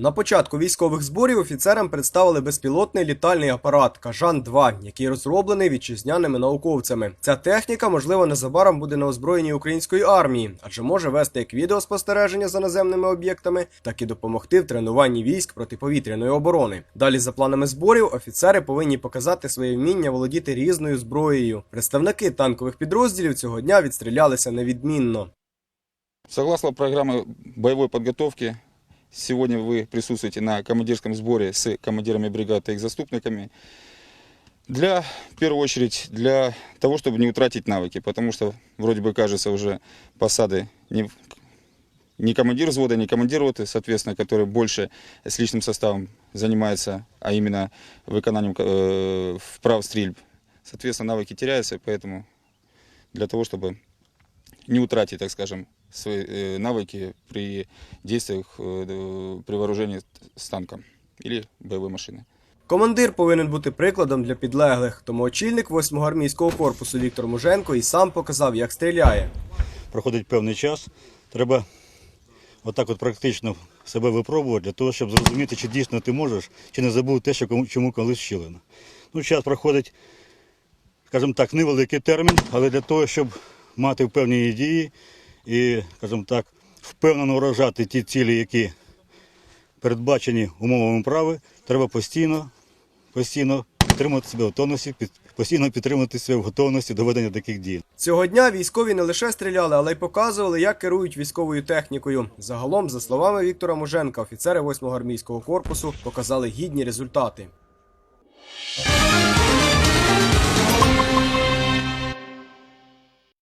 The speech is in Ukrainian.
На початку військових зборів офіцерам представили безпілотний літальний апарат Кажан-2, який розроблений вітчизняними науковцями. Ця техніка, можливо, незабаром буде на озброєнні української армії, адже може вести як відеоспостереження за наземними об'єктами, так і допомогти в тренуванні військ протиповітряної оборони. Далі, за планами зборів, офіцери повинні показати своє вміння володіти різною зброєю. Представники танкових підрозділів цього дня відстрілялися невідмінно. Согласно программе боевой подготовки, сегодня вы присутствуете на командирском сборе с командирами бригад и их заступниками. Для, в первую очередь, для того, чтобы не утратить навыки, потому что, вроде бы, кажется, уже посады не, не командир взвода, не командир роты, соответственно, который больше с личным составом занимается, а именно выполнением э, вправ стрельб. Соответственно, навыки теряются, поэтому для того, чтобы не утратить, так скажем, свои э, навыки при действиях, э, д- при вооружении с танком или боевой машиной. Командир повинен бути прикладом для підлеглих, тому очільник 8-го армійського корпусу Віктор Муженко і сам показав, як стріляє. проходить певний час, треба отак от практично себе випробувати для того, щоб зрозуміти, чи дійсно ти можеш, чи не забув те, що кому- чому колись вчили. Ну, час проходить, скажімо так, невеликий термін, але для того, щоб мати впевнені дії і, скажімо так, впевнено вражати ті цілі, які передбачені умовами прави, треба постійно, постійно підтримувати себе в тонусі, під- постійно підтримувати себе в готовності до ведення таких дій. Цього дня військові не лише стріляли, але й показували, як керують військовою технікою. Загалом, за словами Віктора Муженка, офіцери 8-го армійського корпусу показали гідні результати.